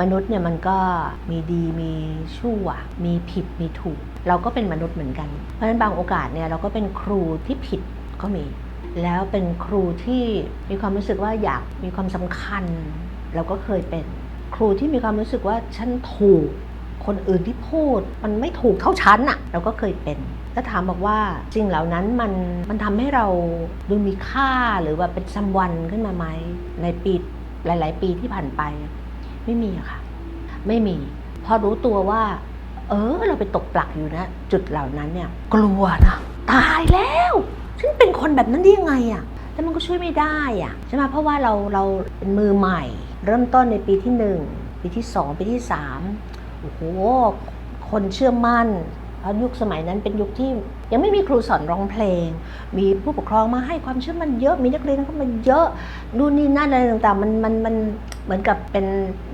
มนุษย์เนี่ยมันก็มีดีมีชั่ว มีผิดมีถูก เราก็เป็นมนุษย์เหมือนกัน เพราะฉะนั้นบางโอกาสเนี่ยเราก็เป็นครูที่ผิดก็มี แล้วเป็นครูที่มีความรู้สึกว่าอยากมีความสำคัญ เราก็เคยเป็นครูที่มีความรู้สึกว่าฉันถูกคนอื่นที่พูดมันไม่ถูกเท่าฉันอะเราก็เคยเป็นถ้าถามบอกว่าสิ่งเหล่านั้นมันมันทำให้เราดูมีค่าหรือว่าเป็นซัมวันขึ้นมาไหมในปีหลาย ๆ ปีที่ผ่านไป ไม่มีอะค่ะ ไม่มี พอรู้ตัวว่า เออ เราไปตกปลักอยู่นะ จุดเหล่านั้นเนี่ย กลัวนะ ตายแล้วฉันเป็นคนแบบนั้นได้ยังไงอะแล้วมันก็ช่วยไม่ได้อะใช่ไหมเพราะว่าเราเราเป็นมือใหม่ เริ่มต้นในปีที่หนึ่งปีที่สองปีที่สามโอ้โหคนเชื่อมั่นเพราะยุคสมัยนั้นเป็นยุคที่ยังไม่มีครูสอนร้องเพลง มีผู้ปกครองมาให้ความเชื่อมั่นเยอะ มีนักเรียนเข้ามาเยอะนู่นนี่นั่นอะไรต่างๆ มันมันมันเหมือนกับเป็น